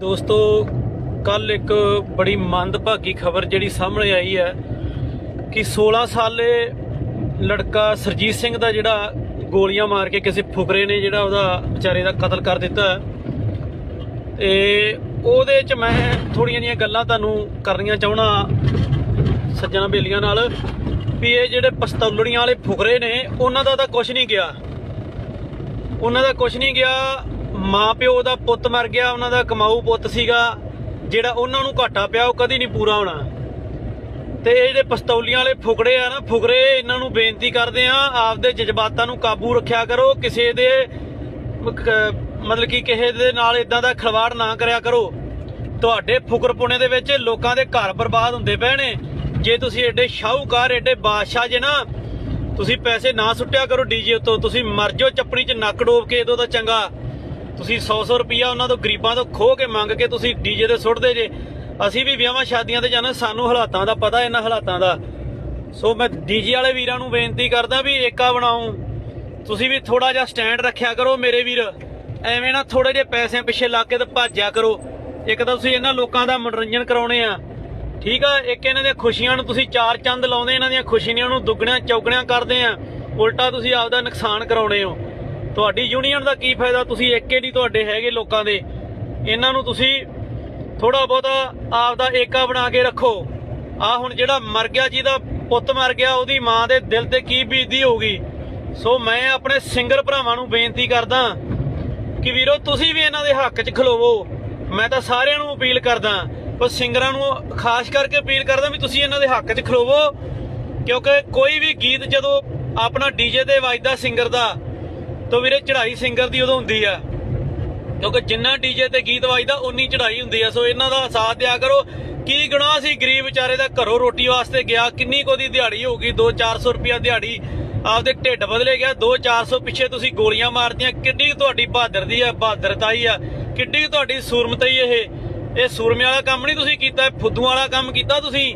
ਦੋਸਤੋ ਕੱਲ ਇੱਕ ਬੜੀ ਮੰਦਭਾਗੀ ਖਬਰ ਜਿਹੜੀ ਸਾਹਮਣੇ ਆਈ ਹੈ ਕਿ 16 ਸਾਲੇ ਲੜਕਾ ਸਰਜੀਤ ਸਿੰਘ ਦਾ ਜਿਹੜਾ ਗੋਲੀਆਂ ਮਾਰ ਕੇ ਕਿਸੇ ਫੁਕਰੇ ਨੇ ਜਿਹੜਾ ਉਹਦਾ ਵਿਚਾਰੇ ਦਾ ਕਤਲ ਕਰ ਦਿੱਤਾ ਹੈ। ਤੇ ਉਹਦੇ ਚ ਮੈਂ ਥੋੜੀਆਂ ਜੀਆਂ ਗੱਲਾਂ ਤੁਹਾਨੂੰ ਕਰਨੀਆਂ ਚਾਹਣਾ ਸੱਜਣਾ ਬੇਲੀਆਂ ਨਾਲ ਵੀ ਇਹ ਜਿਹੜੇ ਪਸਤੌਲੜੀਆਂ ਵਾਲੇ ਫੁਕਰੇ ਨੇ, ਉਹਨਾਂ ਦਾ ਤਾਂ ਕੁਝ ਨਹੀਂ ਗਿਆ ਉਹਨਾਂ ਦਾ ਕੁਝ ਨਹੀਂ ਗਿਆ ਮਾਂ ਪਿਓ ਦਾ ਪੁੱਤ ਮਰ ਗਿਆ, ਉਹਨਾਂ ਦਾ ਕਮਾਊ ਪੁੱਤ ਸੀਗਾ, ਜਿਹੜਾ ਉਹਨਾਂ ਨੂੰ ਘਾਟਾ ਪਿਆ, ਉਹ ਕਦੀ ਨਹੀਂ ਪੂਰਾ ਹੋਣਾ। ਤੇ ਇਹ ਜਿਹੜੇ ਪਸਤੌਲੀਆਂ ਵਾਲੇ ਫੁਕੜੇ ਆ ਨਾ ਫੁਕਰੇ ਇਹਨਾਂ ਨੂੰ ਬੇਨਤੀ ਕਰਦੇ ਆ, ਆਪਦੇ ਜਜ਼ਬਾਤਾਂ ਨੂੰ ਕਾਬੂ ਰੱਖਿਆ ਕਰੋ, ਕਿਸੇ ਦੇ ਮਤਲਬ ਕਿ ਕਿਸੇ ਦੇ ਨਾਲ ਇਦਾਂ ਦਾ ਖਿਲਵਾੜ ਨਾ ਕਰਿਆ ਕਰੋ। ਤੁਹਾਡੇ ਫੁਕਰਪੁਣੇ ਦੇ ਵਿੱਚ ਲੋਕਾਂ ਦੇ ਘਰ ਬਰਬਾਦ ਹੁੰਦੇ ਪਏ ਨੇ। ਜੇ ਤੁਸੀਂ ਐਡੇ ਸ਼ਾਹੂਕਾਰ ਐਡੇ ਬਾਦਸ਼ਾਹ ਜੇ ਨਾ, ਤੁਸੀਂ ਪੈਸੇ ਨਾ ਸੁੱਟਿਆ ਕਰੋ ਡੀਜੇ ਉੱਤੋਂ, ਤੁਸੀਂ ਮਰ ਜਾਓ ਚੱਪੜੀ 'ਚ ਨੱਕ ਡੋਬ ਕੇ ਇਦੋਂ ਤਾਂ ਚੰਗਾ। ਤੁਸੀਂ 100-100 ਰੁਪਈਆ ਉਹਨਾਂ ਤੋਂ ਗਰੀਬਾਂ ਤੋਂ ਖੋਹ ਕੇ ਮੰਗ ਕੇ ਤੁਸੀਂ ਡੀਜੇ ਤੇ ਸੁੱਟਦੇ ਜੇ। ਅਸੀਂ ਵੀ ਵਿਆਹਾਂ ਸ਼ਾਦੀਆਂ ਤੇ ਜਾਣਾ ਸਾਨੂੰ ਹਾਲਾਤਾਂ ਦਾ ਪਤਾ, ਇਹਨਾਂ ਹਾਲਾਤਾਂ ਦਾ। ਸੋ ਮੈਂ ਡੀਜੇ ਵਾਲੇ ਵੀਰਾਂ ਨੂੰ ਬੇਨਤੀ ਕਰਦਾ ਵੀ ਏਕਾ ਬਣਾਓ। ਤੁਸੀਂ ਵੀ ਥੋੜਾ ਜਿਹਾ ਸਟੈਂਡ ਰੱਖਿਆ ਕਰੋ ਮੇਰੇ ਵੀਰ। ਐਵੇਂ ਨਾ ਥੋੜੇ ਜਿਹੇ ਪੈਸਿਆਂ ਪਿੱਛੇ ਲਾ ਕੇ ਤੇ ਭੱਜਿਆ ਕਰੋ। ਇੱਕ ਤਾਂ ਤੁਸੀਂ ਇਹਨਾਂ ਲੋਕਾਂ ਦਾ ਮਨੋਰੰਜਨ ਕਰਾਉਣੇ ਆ। ਠੀਕ ਆ, ਇੱਕ ਇਹਨਾਂ ਦੀਆਂ ਖੁਸ਼ੀਆਂ ਨੂੰ ਤੁਸੀਂ ਚਾਰ ਚੰਦ ਲਾਉਂਦੇ, ਇਹਨਾਂ ਦੀਆਂ ਖੁਸ਼ੀਆਂ ਨੂੰ ਦੁੱਗਣਿਆਂ, ਚੌਗਣਿਆਂ ਕਰਦੇ ਆ। ਉਲਟਾ ਤੁਸੀਂ ਆਪਦਾ ਨੁਕਸਾਨ ਕਰਾਉਣੇ ਹੋ। ਤੁਹਾਡੀ ਯੂਨੀਅਨ ਦਾ ਕੀ ਫਾਇਦਾ? ਤੁਸੀਂ ਏਕੇ ਨਹੀਂ ਤੁਹਾਡੇ ਹੈਗੇ ਲੋਕਾਂ ਦੇ। ਇਹਨਾਂ ਨੂੰ ਤੁਸੀਂ ਥੋੜਾ ਬਹੁਤਾ ਆਪ ਦਾ ਏਕਾ ਬਣਾ ਕੇ ਰੱਖੋ। ਆ ਹੁਣ ਜਿਹੜਾ ਮਰ ਗਿਆ, ਜਿਹਦਾ ਪੁੱਤ ਮਰ ਗਿਆ, ਉਹਦੀ ਮਾਂ ਦੇ ਦਿਲ ਤੇ ਕੀ ਬੀਤਦੀ ਹੋਊਗੀ? ਸੋ ਮੈਂ ਆਪਣੇ ਸਿੰਗਰ ਭਰਾਵਾਂ ਨੂੰ ਬੇਨਤੀ ਕਰਦਾ ਕਿ ਵੀਰੋ, ਤੁਸੀਂ ਵੀ ਇਹਨਾਂ ਦੇ ਹੱਕ 'ਚ ਖਲੋਵੋ। ਮੈਂ ਤਾਂ ਸਾਰਿਆਂ ਨੂੰ ਅਪੀਲ ਕਰਦਾ, ਪਰ ਸਿੰਗਰਾਂ ਨੂੰ ਖਾਸ ਕਰਕੇ ਅਪੀਲ ਕਰਦਾ ਵੀ ਤੁਸੀਂ ਇਹਨਾਂ ਦੇ ਹੱਕ 'ਚ ਖਲੋਵੋ। ਕਿਉਂਕਿ ਕੋਈ ਵੀ ਗੀਤ ਜਦੋਂ ਆਪਣਾ ਡੀਜੇ ਤੇ ਵੱਜਦਾ ਸਿੰਗਰ ਦਾ ਤਾਂ ਵੀਰੇ ਚੜ੍ਹਾਈ ਸਿੰਗਰ ਦੀ ਉਦੋਂ ਹੁੰਦੀ ਆ। ਕਿਉਂਕਿ ਜਿੰਨਾ ਡੀਜੇ ਤੇ ਗੀਤ ਵੱਜਦਾ, ਉਨੀ ਚੜ੍ਹਾਈ ਹੁੰਦੀ ਆ। ਸੋ ਇਹਨਾਂ ਦਾ ਸਾਥ ਦਿਆ ਕਰੋ। ਕੀ ਗੁਨਾਹ ਸੀ ਗਰੀਬ ਵਿਚਾਰੇ ਦਾ? ਘਰੋਂ ਰੋਟੀ ਵਾਸਤੇ ਗਿਆ। ਕਿੰਨੀ ਕੋ ਦੀ ਦਿਹਾੜੀ ਹੋਊਗੀ? 2-400 ਰੁਪਿਆ ਦਿਹਾੜੀ ਆਪਦੇ ਢਿੱਡ ਬਦਲੇ ਗਿਆ। 2-400 ਪਿੱਛੇ ਤੁਸੀਂ ਗੋਲੀਆਂ ਮਾਰਤੀਆਂ। ਕਿੱਡੀ ਕੁ ਤੁਹਾਡੀ ਬਹਾਦਰ ਦੀ ਆ, ਬਹਾਦਰਤਾਈ ਆ? ਕਿੱਡੀ ਕੁ ਤੁਹਾਡੀ ਸੂਰਮਤਾਈ ਇਹ? ਇਹ ਸੂਰਮੇ ਵਾਲਾ ਕੰਮ ਨਹੀਂ ਤੁਸੀਂ ਕੀਤਾ? ਫੁੱਦੂ ਵਾਲਾ ਕੰਮ ਕੀਤਾ ਤੁਸੀਂ?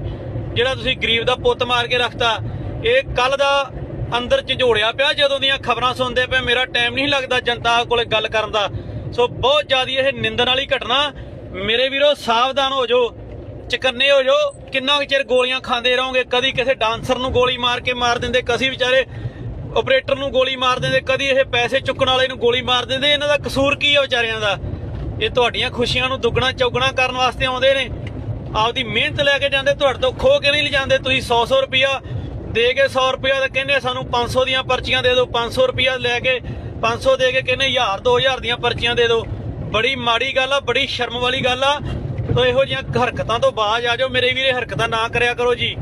ਜਿਹੜਾ ਤੁਸੀਂ ਗਰੀਬ ਦਾ ਪੁੱਤ ਮਾਰ ਕੇ ਰੱਖਤਾ। ਇਹ ਕੱਲ ਦਾ ਅੰਦਰ ਝੰਜੋੜਿਆ ਪਿਆ, ਜਦੋਂ ਦੀਆਂ ਖਬਰਾਂ ਸੁਣਦੇ ਪਏ, ਮੇਰਾ ਟਾਈਮ ਨਹੀਂ ਲੱਗਦਾ ਜਨਤਾ ਕੋਲੇ ਗੱਲ ਕਰਨ ਦਾ। ਸੋ ਬਹੁਤ ਜ਼ਿਆਦੀ ਇਹ ਨਿੰਦਣ ਵਾਲੀ ਘਟਨਾ, ਮੇਰੇ ਵੀਰੋ, ਸਾਵਧਾਨ ਹੋ ਜਾਓ, ਚਕੰਨੇ ਹੋ ਜਾਓ, ਕਿੰਨਾ ਕੁ ਚਿਰ ਗੋਲੀਆਂ ਖਾਂਦੇ ਰਹੋਗੇ, ਕਦੀ ਕਿਸੇ ਡਾਂਸਰ ਨੂੰ ਗੋਲੀ ਮਾਰ ਕੇ ਮਾਰ ਦਿੰਦੇ, ਕਦੀ ਵਿਚਾਰੇ ਆਪਰੇਟਰ ਨੂੰ ਗੋਲੀ ਮਾਰ ਦਿੰਦੇ, ਕਦੀ ਇਹ ਪੈਸੇ ਚੁੱਕਣ ਵਾਲੇ ਨੂੰ ਗੋਲੀ ਮਾਰ ਦਿੰਦੇ, ਇਹਨਾਂ ਦਾ ਕਸੂਰ ਕੀ ਹੈ ਵਿਚਾਰਿਆਂ ਦਾ? ਇਹ ਤੁਹਾਡੀਆਂ ਖੁਸ਼ੀਆਂ ਨੂੰ ਦੁੱਗਣਾ ਚੌਗਣਾ ਕਰਨ ਵਾਸਤੇ ਆਉਂਦੇ ਨੇ। ਆਪਦੀ ਮਿਹਨਤ ਲੈ ਕੇ ਜਾਂਦੇ, ਤੁਹਾਡੇ ਤੋਂ ਖੋ ਕੇ ਨਹੀਂ ਲਿਜਾਂਦੇ, ਤੁਸੀਂ 100-100 ਰੁਪਿਆ ਦੇ ਕੇ 100 ਰੁਪਿਆ ਤੇ ਕਹਿੰਦੇ ਸਾਨੂੰ 500 ਦੀਆਂ ਪਰਚੀਆਂ ਦੇ ਦਿਓ 500 ਰੁਪਿਆ ਲੈ ਕੇ 500 ਦੇ ਕੇ ਕਹਿੰਦੇ 1000 2000 ਦੀਆਂ ਪਰਚੀਆਂ ਦੇ ਦਿਓ। ਬੜੀ ਮਾੜੀ ਗੱਲ ਆ, ਬੜੀ ਸ਼ਰਮ ਵਾਲੀ ਗੱਲ ਆ। ਤੋ ਇਹੋ ਜਿਹੀਆਂ ਹਰਕਤਾਂ ਤੋਂ ਬਾਜ਼ ਆ ਜਾਓ। ਮੇਰੇ ਵੀਰੇ, ਹਰਕਤਾਂ ਨਾ ਕਰਿਆ ਕਰੋ ਜੀ।